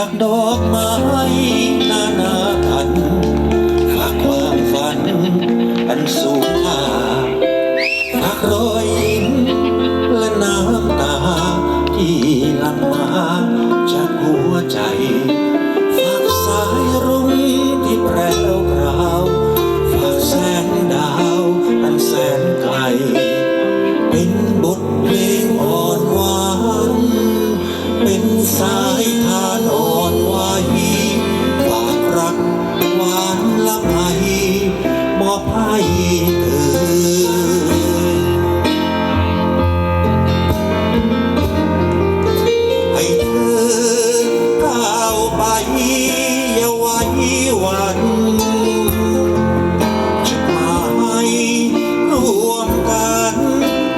ากดอกไม้นานาพันฝากความฝันอันสูง อย่าไว้วันจุดหมายรวมกัน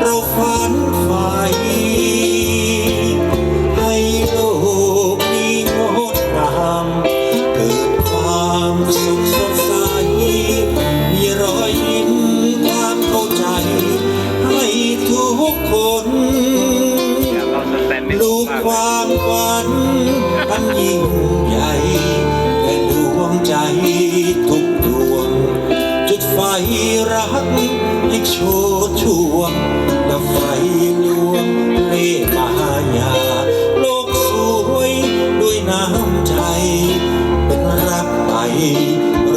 เราฝัน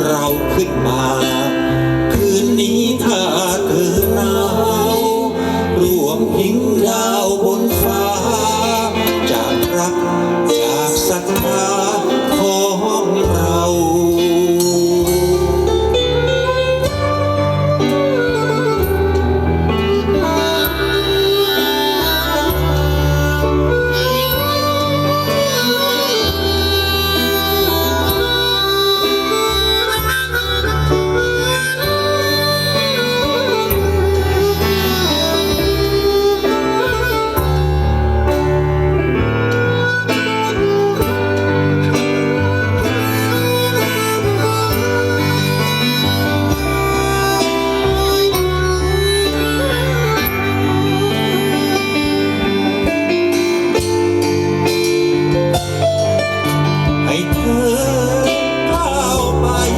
เราขึ้นมา คืนนี้ถ้าเธอหนาวรวมหิ้งดา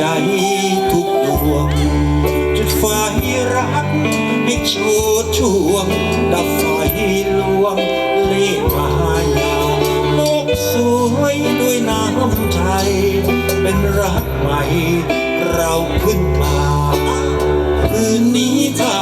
ใจทุกดวง จุดไฟรักให้ชูดช่วง ดับไฟลวงเล่มายาโลกสวยด้วยน้ำใจ เป็นรักใหม่ เราขึ้นมาคืนนี้ถ้า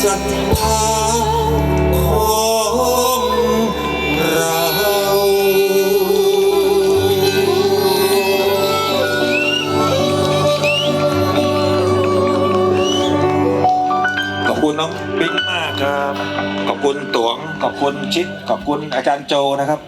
ขอบคุณน้องปิ๊งมากครับ ขอบคุณตวง ขอบคุณชิด ขอบคุณอาจารย์โจนะครับ